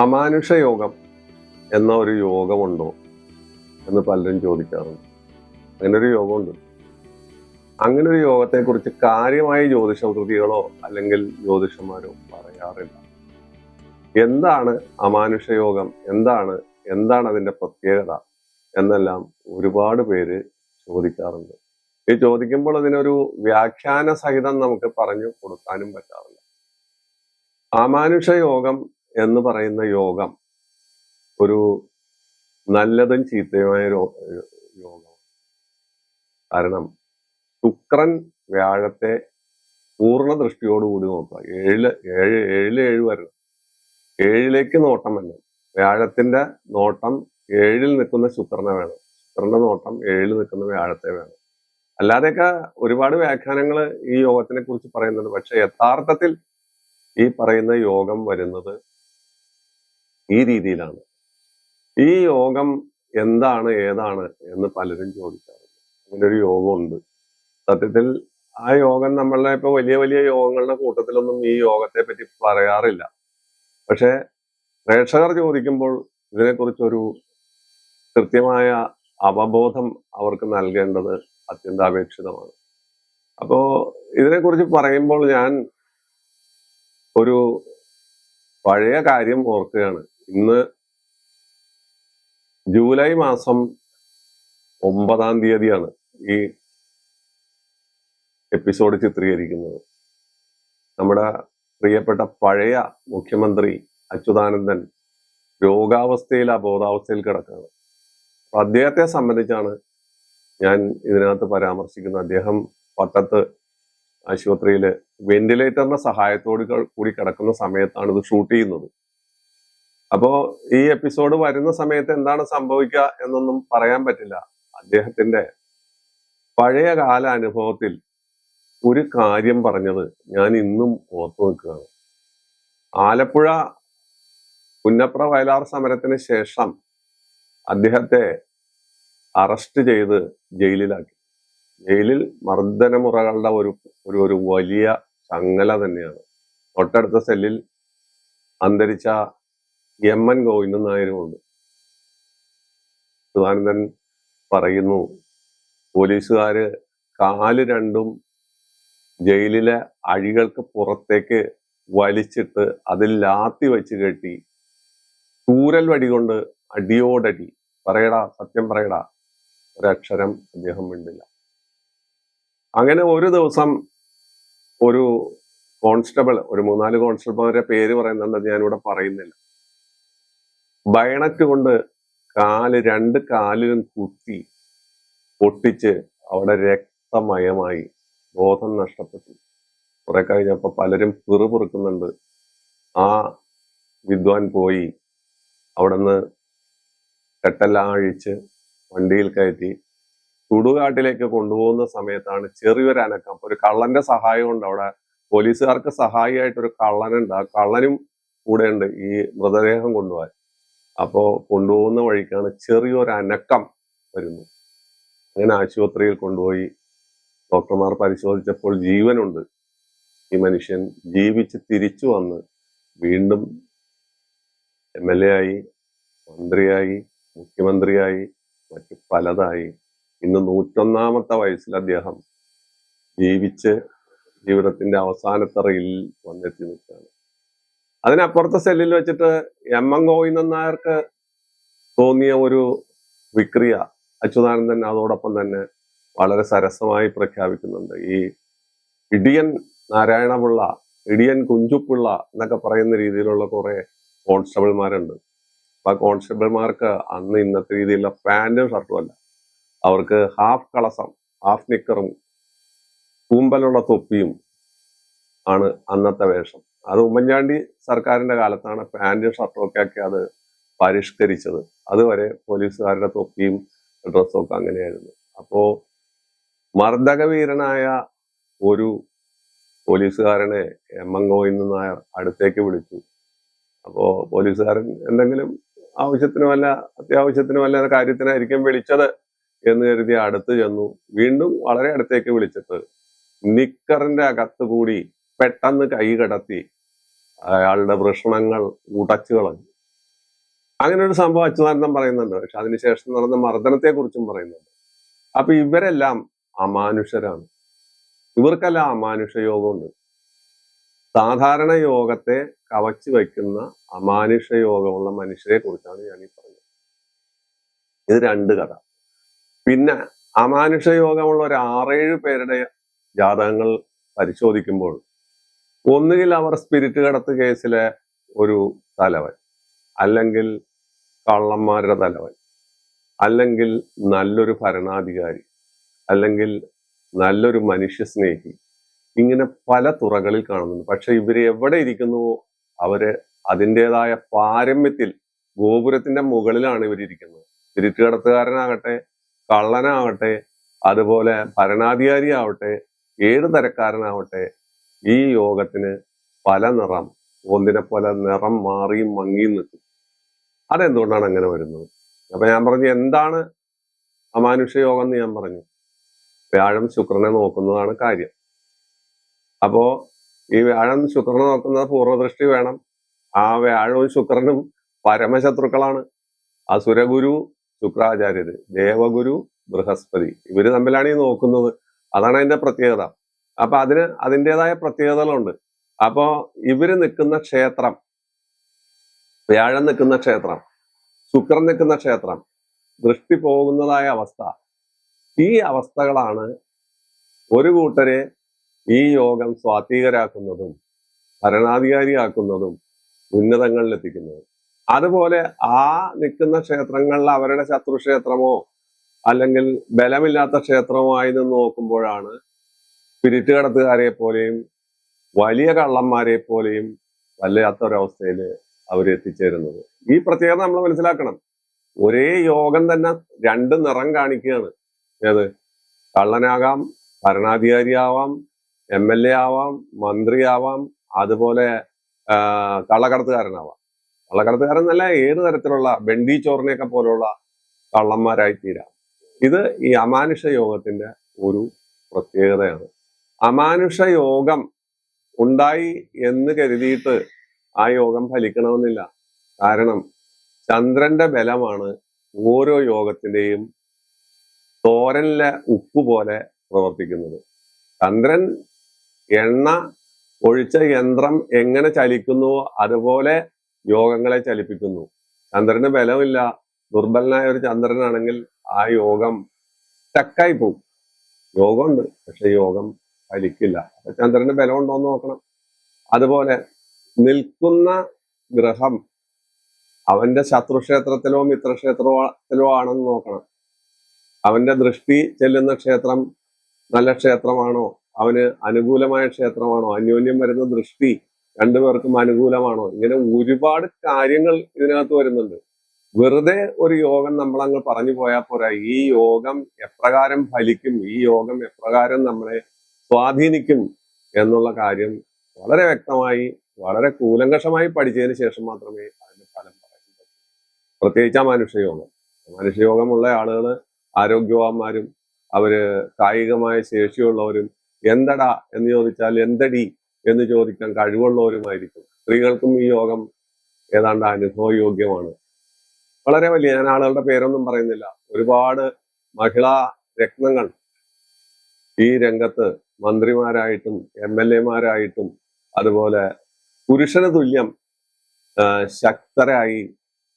അമാനുഷ യോഗം എന്ന ഒരു യോഗമുണ്ടോ എന്ന് പലരും ചോദിക്കാറുണ്ട്. അങ്ങനെ ഒരു യോഗമുണ്ട്. അങ്ങനെ ഒരു യോഗത്തെക്കുറിച്ച് കാര്യമായി ജ്യോതിഷകൃതികളോ അല്ലെങ്കിൽ ജ്യോതിഷന്മാരോ പറയാറില്ല. എന്താണ് അമാനുഷയോഗം? എന്താണ്? എന്താണ് അതിന്റെ പ്രത്യേകത? എന്നെല്ലാം ഒരുപാട് പേര് ചോദിക്കാറുണ്ട്. ഈ ചോദിക്കുമ്പോൾ അതിനൊരു വ്യാഖ്യാന സഹിതം നമുക്ക് പറഞ്ഞു കൊടുക്കാനും പറ്റാറില്ല. അമാനുഷ യോഗം എന്ന് പറയുന്ന യോഗം ഒരു നല്ലതും ചീത്തയുമായ യോഗം. കാരണം ശുക്രൻ വ്യാഴത്തെ പൂർണ ദൃഷ്ടിയോടുകൂടി നോക്കുക. ഏഴിൽ ഏഴ് ഏഴിൽ ഏഴ് വരണം. ഏഴിലേക്ക് നോട്ടം വരണം. വ്യാഴത്തിന്റെ നോട്ടം ഏഴിൽ നിൽക്കുന്ന ശുക്രനെ വേണം. ശുക്രന്റെ നോട്ടം ഏഴിൽ നിൽക്കുന്ന വ്യാഴത്തെ വേണം. അല്ലാതെയൊക്കെ ഒരുപാട് വ്യാഖ്യാനങ്ങൾ ഈ യോഗത്തിനെ കുറിച്ച് പറയുന്നുണ്ട്. പക്ഷെ യഥാർത്ഥത്തിൽ ഈ പറയുന്ന യോഗം വരുന്നത് ഈ രീതിയിലാണ്. ഈ യോഗം എന്താണ് ഏതാണ് എന്ന് പലരും ചോദിക്കാറുണ്ട്. അങ്ങനെ ഒരു യോഗമുണ്ട്. സത്യത്തിൽ ആ യോഗം നമ്മളെ ഇപ്പൊ വലിയ വലിയ യോഗങ്ങളുടെ കൂട്ടത്തിലൊന്നും ഈ യോഗത്തെ പറ്റി പറയാറില്ല. പക്ഷേ പ്രേക്ഷകർ ചോദിക്കുമ്പോൾ ഇതിനെക്കുറിച്ചൊരു കൃത്യമായ അവബോധം അവർക്ക് നൽകേണ്ടത് അത്യന്താപേക്ഷിതമാണ്. അപ്പോ ഇതിനെക്കുറിച്ച് പറയുമ്പോൾ ഞാൻ ഒരു പഴയ കാര്യം ഓർക്കുകയാണ്. ഇന്ന് ജൂലൈ മാസം ഒമ്പതാം തീയതിയാണ് ഈ എപ്പിസോഡ് ചിത്രീകരിക്കുന്നത്. നമ്മുടെ പ്രിയപ്പെട്ട പഴയ മുഖ്യമന്ത്രി അച്യുതാനന്ദൻ രോഗാവസ്ഥയിൽ അബോധാവസ്ഥയിൽ കിടക്കുകയാണ്. അപ്പൊ അദ്ദേഹത്തെ സംബന്ധിച്ചാണ് ഞാൻ ഇതിനകത്ത് പരാമർശിക്കുന്നത്. അദ്ദേഹം പട്ടത്ത് ആശുപത്രിയിൽ വെന്റിലേറ്ററിന്റെ സഹായത്തോട് കൂടി കിടക്കുന്ന സമയത്താണ് ഇത് ഷൂട്ട് ചെയ്യുന്നത്. അപ്പോ ഈ എപ്പിസോഡ് വരുന്ന സമയത്ത് എന്താണ് സംഭവിക്കുക എന്നൊന്നും പറയാൻ പറ്റില്ല. അദ്ദേഹത്തിന്റെ പഴയ കാല അനുഭവത്തിൽ ഒരു കാര്യം പറഞ്ഞത് ഞാൻ ഇന്നും ഓർത്തു നിൽക്കുകയാണ് ആലപ്പുഴ പുന്നപ്ര വയലാർ സമരത്തിന് ശേഷം അദ്ദേഹത്തെ അറസ്റ്റ് ചെയ്ത് ജയിലിലാക്കി. ജയിലിൽ മർദ്ദനമുറകളുടെ ഒരു ഒരു ഒരു വലിയ ചങ്ങല തന്നെയാണ്. തൊട്ടടുത്ത സെല്ലിൽ അന്തരിച്ച എം എൻ ഗോവിന്ദൻ നായരുമുണ്ട് സുധാനന്ദൻ പറയുന്നു പോലീസുകാര് കാൽ രണ്ടും ജയിലിലെ അഴികൾക്ക് പുറത്തേക്ക് വലിച്ചിട്ട് അതിൽ ലാത്തി വെച്ച് കെട്ടി ചൂരൽ വടി കൊണ്ട് അടിയോടടി. പറയടാ സത്യം പറയടാ ഒരക്ഷരം അദ്ദേഹം മിണ്ടില്ല. അങ്ങനെ ഒരു ദിവസം ഒരു കോൺസ്റ്റബിൾ ഒരു മൂന്നാൽ കോൺസ്റ്റബിൾമാരുടെ പേര് പറയുന്നുണ്ട് ഞാനിവിടെ പറയുന്നില്ല. ബയണറ്റ് കൊണ്ട് കാൽ രണ്ട് കാലിലും കുത്തി പൊട്ടിച്ച് അവിടെ രക്തമയമായി ബോധം നഷ്ടപ്പെട്ടു. കുറെ കഴിഞ്ഞപ്പോൾ പലരും പിറുപിറുക്കുന്നുണ്ട് ആ വിദ്വാൻ പോയി അവിടുന്ന് കെട്ടെല്ലാം അഴിച്ച് വണ്ടിയിൽ കയറ്റി ചുടുകാട്ടിലേക്ക് കൊണ്ടുപോകുന്ന സമയത്താണ് ചെറിയൊരു അനക്കം. ഒരു കള്ളന്റെ സഹായം ഉണ്ട്. അവിടെ പോലീസുകാർക്ക് സഹായിയായിട്ട് ഒരു കള്ളനുണ്ട്. ആ കള്ളനും കൂടെ ഉണ്ട് ഈ മൃതദേഹം കൊണ്ടുപോകാൻ. അപ്പോ കൊണ്ടുപോകുന്ന വഴിക്കാണ് ചെറിയൊരു അനക്കം വരുന്നു അങ്ങനെ ആശുപത്രിയിൽ കൊണ്ടുപോയി ഡോക്ടർമാർ പരിശോധിച്ചപ്പോൾ ജീവനുണ്ട്. ഈ മനുഷ്യൻ ജീവിച്ച് തിരിച്ചു വന്ന് വീണ്ടും എം എൽ എ ആയി മന്ത്രിയായി മുഖ്യമന്ത്രിയായി മറ്റ് പലതായി. ഇന്ന് നൂറ്റൊന്നാമത്തെ വയസ്സിൽ അദ്ദേഹം ജീവിച്ച് ജീവിതത്തിന്റെ അവസാനത്തറയിൽ വന്നെത്തി നിൽക്കുകയാണ്. അതിനപ്പുറത്തെ സെല്ലിൽ വെച്ചിട്ട് എം എം ഗോവിന്ദൻ നായർക്ക് തോന്നിയ ഒരു വിക്രിയ അച്യുതാനന്ദൻ അതോടൊപ്പം തന്നെ വളരെ സരസമായി പ്രഖ്യാപിക്കുന്നുണ്ട്. ഈ ഇടിയൻ നാരായണപിള്ള ഇടിയൻ കുഞ്ചുപിള്ള എന്നൊക്കെ പറയുന്ന രീതിയിലുള്ള കുറെ കോൺസ്റ്റബിൾമാരുണ്ട്. അപ്പൊ കോൺസ്റ്റബിൾമാർക്ക് അന്ന് ഇന്നത്തെ രീതിയിലുള്ള പാന്റും ഷർട്ടും അല്ല. അവർക്ക് ഹാഫ് കളസം ഹാഫ് നിക്കറും കൂമ്പലുള്ള തൊപ്പിയും ആണ് അന്നത്തെ വേഷം. അത് ഉമ്മൻചാണ്ടി സർക്കാരിന്റെ കാലത്താണ് പാന്റും ഷർട്ടും ഒക്കെ ആക്കി അത് പരിഷ്കരിച്ചത്. അതുവരെ പോലീസുകാരുടെ തൊപ്പിയും ഡ്രസ്സും ഒക്കെ അങ്ങനെയായിരുന്നു. അപ്പോ മർദ്ദകവീരനായ ഒരു പോലീസുകാരനെ എം എൻ ഗോവിന്ദൻ നായർ അടുത്തേക്ക് വിളിച്ചു. അപ്പോ പോലീസുകാരൻ എന്തെങ്കിലും ആവശ്യത്തിന് വല്ല അത്യാവശ്യത്തിന് വല്ല കാര്യത്തിനായിരിക്കും വിളിച്ചത് എന്ന് കരുതി അടുത്ത് ചെന്നു. വീണ്ടും വളരെ അടുത്തേക്ക് വിളിച്ചിട്ട് നിക്കറിന്റെ അകത്ത് കൂടി പെട്ടെന്ന് കൈ കടത്തി അയാളുടെ വൃഷണങ്ങൾ ഉടച്ചു കളഞ്ഞു അങ്ങനെ ഒരു സംഭവം അച്യുതാനന്ദം പറയുന്നുണ്ട്. പക്ഷെ അതിനുശേഷം നടന്ന മർദ്ദനത്തെ കുറിച്ചും പറയുന്നുണ്ട്. അപ്പൊ ഇവരെല്ലാം അമാനുഷരാണ്. ഇവർക്കെല്ലാം അമാനുഷ യോഗമുണ്ട് സാധാരണ യോഗത്തെ കവച്ചു വയ്ക്കുന്ന അമാനുഷ യോഗമുള്ള മനുഷ്യരെ കുറിച്ചാണ് ഞാൻ ഈ പറഞ്ഞത് ഇത് രണ്ട് കഥ. പിന്നെ അമാനുഷ യോഗമുള്ള ഒരു ആറേഴ് പേരുടെ ജാതകങ്ങൾ പരിശോധിക്കുമ്പോൾ ഒന്നുകിൽ അവർ സ്പിരിറ്റ് കടത്ത് കേസിലെ ഒരു തലവൻ അല്ലെങ്കിൽ കള്ളന്മാരുടെ തലവൻ അല്ലെങ്കിൽ നല്ലൊരു ഭരണാധികാരി അല്ലെങ്കിൽ നല്ലൊരു മനുഷ്യ സ്നേഹി. ഇങ്ങനെ പല തുറകളിൽ കാണുന്നുണ്ട്. പക്ഷെ ഇവർ എവിടെ ഇരിക്കുന്നുവോ അവർ അതിന്റെതായ പാരമ്യത്തിൽ ഗോപുരത്തിന്റെ മുകളിലാണ് ഇവരിയ്ക്കുന്നത് സ്പിരിറ്റ് കടത്തുകാരനാകട്ടെ കള്ളനാവട്ടെ അതുപോലെ ഭരണാധികാരിയാവട്ടെ ഏത് തരക്കാരനാവട്ടെ ഈ യോഗത്തിന് പല നിറം ഒന്നിനെ പോലെ നിറം മാറിയും മങ്ങിയും നിൽക്കും. അതെന്തുകൊണ്ടാണ് അങ്ങനെ വരുന്നത്? അപ്പൊ ഞാൻ പറഞ്ഞു എന്താണ് അമാനുഷ യോഗം എന്ന് ഞാൻ പറഞ്ഞു. വ്യാഴം ശുക്രനെ നോക്കുന്നതാണ് കാര്യം. അപ്പോ ഈ വ്യാഴം ശുക്രനെ നോക്കുന്നത് പൂർവദൃഷ്ടി വേണം. ആ വ്യാഴവും ശുക്രനും പരമശത്രുക്കളാണ്. അസുരഗുരു ശുക്രാചാര്യര് ദേവഗുരു ബൃഹസ്പതി ഇവർ തമ്മിലാണ് ഈ നോക്കുന്നത്. അതാണ് അതിന്റെ പ്രത്യേകത. അപ്പൊ അതിന് അതിന്റെതായ പ്രത്യേകതകളുണ്ട്. അപ്പോ ഇവർ നിൽക്കുന്ന ക്ഷേത്രം വ്യാഴം നിൽക്കുന്ന ക്ഷേത്രം ശുക്രൻ നിൽക്കുന്ന ക്ഷേത്രം ദൃഷ്ടി പോകുന്നതായ അവസ്ഥ ഈ അവസ്ഥകളാണ് ഒരു കൂട്ടരെ ഈ യോഗം സ്വാത്വികരാക്കുന്നതും ഭരണാധികാരിയാക്കുന്നതും ഉന്നതങ്ങളിലെത്തിക്കുന്നതും. അതുപോലെ ആ നിൽക്കുന്ന ക്ഷേത്രങ്ങളിൽ അവരുടെ ശത്രുക്ഷേത്രമോ അല്ലെങ്കിൽ ബലമില്ലാത്ത ക്ഷേത്രമോ ആയി നിന്ന് നോക്കുമ്പോഴാണ് സ്പിരിറ്റ് കടത്തുകാരെ പോലെയും വലിയ കള്ളന്മാരെ പോലെയും വല്ലാത്തൊരവസ്ഥയിൽ അവർ എത്തിച്ചേരുന്നത്. ഈ പ്രത്യേകത നമ്മൾ മനസ്സിലാക്കണം. ഒരേ യോഗം തന്നെ രണ്ട് നിറം കാണിക്കുകയാണ്. ഏത്? കള്ളനാകാം ഭരണാധികാരിയാവാം എം എൽ എ ആവാം മന്ത്രിയാവാം അതുപോലെ കള്ളക്കടത്തുകാരനാവാം. കള്ളക്കടത്തുകാരൻ എന്നല്ല ഏത് തരത്തിലുള്ള ബെണ്ടി ചോറിനെയൊക്കെ പോലുള്ള കള്ളന്മാരായി തീരാം ഇത് ഈ അമാനുഷ യോഗത്തിന്റെ ഒരു പ്രത്യേകതയാണ്. അമാനുഷ യോഗം ഉണ്ടായി എന്ന് കരുതിയിട്ട് ആ യോഗം ഫലിക്കണമെന്നില്ല. കാരണം ചന്ദ്രന്റെ ബലമാണ് ഓരോ യോഗത്തിന്റെയും തോരനിലെ ഉപ്പ് പോലെ പ്രവർത്തിക്കുന്നത്. ചന്ദ്രൻ എണ്ണ ഒഴിച്ച യന്ത്രം എങ്ങനെ ചലിക്കുന്നുവോ അതുപോലെ യോഗങ്ങളെ ചലിപ്പിക്കുന്നു. ചന്ദ്രന് ബലമില്ല. ദുർബലനായ ഒരു ചന്ദ്രനാണെങ്കിൽ ആ യോഗം സ്റ്റക്കായി പോകും. യോഗമുണ്ട്. പക്ഷെ യോഗം ഫലിക്കില്ല ചന്ദ്രന്റെ ചന്ദ്രന് ബലം ഉണ്ടോ എന്ന് നോക്കണം. അതുപോലെ നിൽക്കുന്ന ഗ്രഹം അവന്റെ ശത്രുക്ഷേത്രത്തിലോ മിത്രക്ഷേത്രത്തിലോ ആണെന്ന് നോക്കണം. അവന്റെ ദൃഷ്ടി ചെല്ലുന്ന ക്ഷേത്രം നല്ല ക്ഷേത്രമാണോ? അവന് അനുകൂലമായ ക്ഷേത്രമാണോ? അന്യോന്യം വരുന്ന ദൃഷ്ടി രണ്ടുപേർക്കും അനുകൂലമാണോ? ഇങ്ങനെ ഒരുപാട് കാര്യങ്ങൾ ഇതിനകത്ത് വരുന്നുണ്ട്. വെറുതെ ഒരു യോഗം നമ്മൾ അങ്ങ് പറഞ്ഞു പോയാൽ പോരാ. ഈ യോഗം എപ്രകാരം ഫലിക്കും? ഈ യോഗം എപ്രകാരം നമ്മളെ സ്വാധീനിക്കും എന്നുള്ള കാര്യം വളരെ വ്യക്തമായി വളരെ കൂലങ്കഷമായി പഠിച്ചതിന് ശേഷം മാത്രമേ അതിന്റെ ഫലം പറയാൻ പറ്റൂ. പ്രത്യേകിച്ച് ആ മനുഷ്യയോഗം. മനുഷ്യയോഗമുള്ള ആളുകൾ ആരോഗ്യവാന്മാരും അവർ കായികമായ ശേഷിയുള്ളവരും എന്തടാ എന്ന് ചോദിച്ചാൽ എന്തടി എന്ന് ചോദിക്കാൻ കഴിവുള്ളവരുമായിരിക്കും. സ്ത്രീകൾക്കും ഈ യോഗം ഏതാണ്ട് അനുഭവയോഗ്യമാണ്. വളരെ വലിയ ഞാൻ ആളുകളുടെ പേരൊന്നും പറയുന്നില്ല. ഒരുപാട് മഹിളാ രത്നങ്ങൾ ഈ രംഗത്ത് മന്ത്രിമാരായിട്ടും എം എൽ എമാരായിട്ടും അതുപോലെ പുരുഷന് തുല്യം ശക്തരായി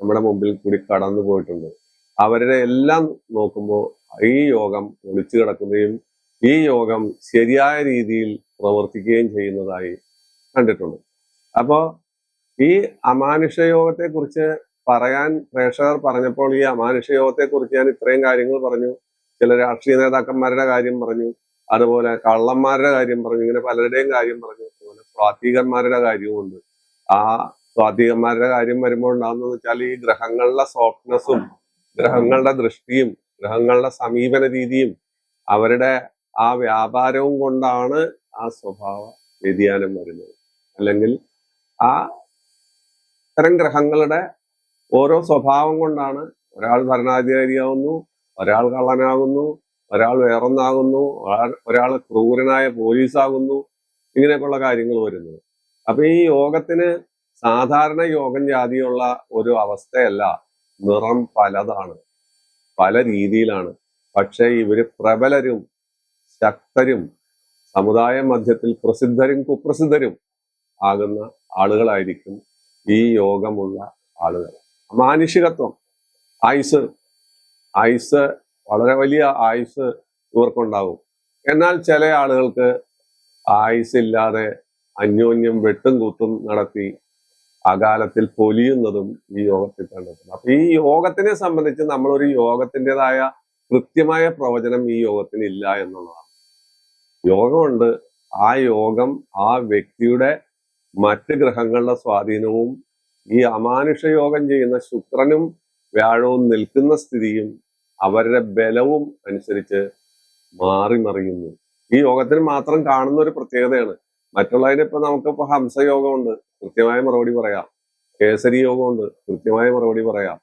നമ്മുടെ മുമ്പിൽ കൂടി കടന്നു പോയിട്ടുണ്ട്. അവരുടെ എല്ലാം നോക്കുമ്പോൾ ഈ യോഗം ഒളിച്ചു കിടക്കുകയും ഈ യോഗം ശരിയായ രീതിയിൽ പ്രവർത്തിക്കുകയും ചെയ്യുന്നതായി കണ്ടിട്ടുണ്ട്. അപ്പോ ഈ അമാനുഷ യോഗത്തെ കുറിച്ച് പറയാൻ പ്രേക്ഷകർ പറഞ്ഞപ്പോൾ ഈ അമാനുഷ യോഗത്തെ കുറിച്ച് ഞാൻ ഇത്രയും കാര്യങ്ങൾ പറഞ്ഞു. ചില രാഷ്ട്രീയ നേതാക്കന്മാരുടെ കാര്യം പറഞ്ഞു. അതുപോലെ കള്ളന്മാരുടെ കാര്യം പറഞ്ഞു ഇങ്ങനെ പലരുടെയും കാര്യം പറഞ്ഞു. അതുപോലെ സ്വാത്വികന്മാരുടെ കാര്യവുമുണ്ട് ആ സ്വാത്വികന്മാരുടെ കാര്യം വരുമ്പോൾ ഉണ്ടാകുന്നത് വെച്ചാൽ ഈ ഗ്രഹങ്ങളുടെ സോഫ്റ്റ്നെസ്സും ഗ്രഹങ്ങളുടെ ദൃഷ്ടിയും ഗ്രഹങ്ങളുടെ സമീപന രീതിയും അവരുടെ ആ വ്യാപാരവും കൊണ്ടാണ് ആ സ്വഭാവ വ്യതിയാനം വരുന്നത്. അല്ലെങ്കിൽ ആ ഇത്തരം ഗ്രഹങ്ങളുടെ ഓരോ സ്വഭാവം കൊണ്ടാണ് ഒരാൾ ഭരണാധികാരിയാവുന്നു ഒരാൾ കള്ളനാകുന്നു ഒരാൾ വേറൊന്നാകുന്നു ഒരാൾ- ക്രൂരനായ പോലീസാകുന്നു ഇങ്ങനെയൊക്കെയുള്ള കാര്യങ്ങൾ വരുന്നത്. അപ്പൊ ഈ യോഗത്തിന് സാധാരണ യോഗം ജാതിയുള്ള ഒരു അവസ്ഥയല്ല. നിറം പലതാണ്. പല രീതിയിലാണ്. പക്ഷേ ഇവർ പ്രബലരും ശക്തരും സമുദായ മധ്യത്തിൽ പ്രസിദ്ധരും കുപ്രസിദ്ധരും ആകുന്ന ആളുകളായിരിക്കും ഈ യോഗമുള്ള ആളുകൾ. മാനുഷികത്വം. ആയുസ് ആയുസ് വളരെ വലിയ ആയുസ് ഇവർക്കുണ്ടാവും. എന്നാൽ ചില ആളുകൾക്ക് ആയുസ് ഇല്ലാതെ അന്യോന്യം വെട്ടും കൂത്തും നടത്തി അകാലത്തിൽ പൊലിയുന്നതും ഈ യോഗത്തിൽ കണ്ടെത്തുന്നു അപ്പൊ ഈ യോഗത്തിനെ സംബന്ധിച്ച് നമ്മളൊരു യോഗത്തിന്റെതായ കൃത്യമായ പ്രവചനം ഈ യോഗത്തിന് ഇല്ല എന്നുള്ളതാണ്. യോഗമുണ്ട്. ആ യോഗം ആ വ്യക്തിയുടെ മറ്റ് ഗ്രഹങ്ങളുടെ സ്വാധീനവും ഈ അമാനുഷ യോഗം ചെയ്യുന്ന ശുക്രനും വ്യാഴവും നിൽക്കുന്ന സ്ഥിതിയും അവരുടെ ബലവും അനുസരിച്ച് മാറി മറിയുന്നു. ഈ യോഗത്തിന് മാത്രം കാണുന്ന ഒരു പ്രത്യേകതയാണ്. മറ്റുള്ളതിന് ഇപ്പൊ നമുക്കിപ്പോ ഹംസയോഗമുണ്ട്. കൃത്യമായ മറുപടി പറയാം. കേസരി യോഗമുണ്ട്. കൃത്യമായ മറുപടി പറയാം.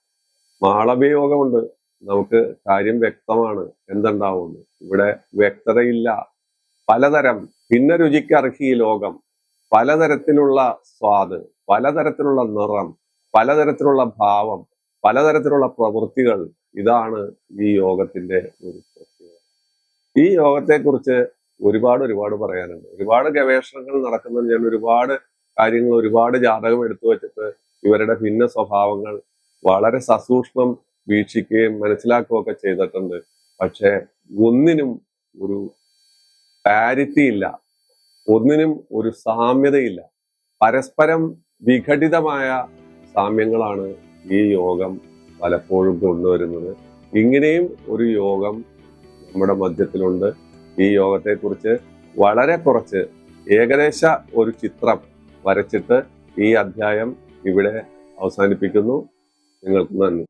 മാളവ്യ യോഗമുണ്ട്. നമുക്ക് കാര്യം വ്യക്തമാണ്. എന്തുണ്ടാവുന്നു ഇവിടെ വ്യക്തതയില്ല. പലതരം ഭിന്ന രുചിക്ക് അർഹി ഈ ലോകം. പലതരത്തിലുള്ള സ്വാദ് പലതരത്തിലുള്ള നിറം പലതരത്തിലുള്ള ഭാവം പലതരത്തിലുള്ള പ്രവൃത്തികൾ ഇതാണ് ഈ യോഗത്തിന്റെ ഒരു പ്രത്യേകത. ഈ യോഗത്തെക്കുറിച്ച് ഒരുപാട് ഒരുപാട് പറയാനുണ്ട്. ഒരുപാട് ഗവേഷണങ്ങൾ നടക്കുന്നത് ഞാൻ ഒരുപാട് കാര്യങ്ങൾ ഒരുപാട് ജാതകം എടുത്തു വെച്ചിട്ട് ഇവരുടെ ഭിന്ന സ്വഭാവങ്ങൾ വളരെ സസൂക്ഷ്മം വീക്ഷിക്കുകയും മനസ്സിലാക്കുകയൊക്കെ ചെയ്തിട്ടുണ്ട്. പക്ഷെ ഒന്നിനും ഒരു പാരിറ്റി ഇല്ല ഒന്നിനും ഒരു സാമ്യതയില്ല. പരസ്പരം വിഘടിതമായ സാമ്യങ്ങളാണ് ഈ യോഗം പലപ്പോഴും കൊണ്ടുവരുന്നത്. ഇങ്ങനെയും ഒരു യോഗം നമ്മുടെ മധ്യത്തിലുണ്ട്. ഈ യോഗത്തെക്കുറിച്ച് വളരെ കുറച്ച് ഏകദേശ ഒരു ചിത്രം വരച്ചിട്ട് ഈ അധ്യായം ഇവിടെ അവസാനിപ്പിക്കുന്നു. നിങ്ങൾക്ക് നന്ദി.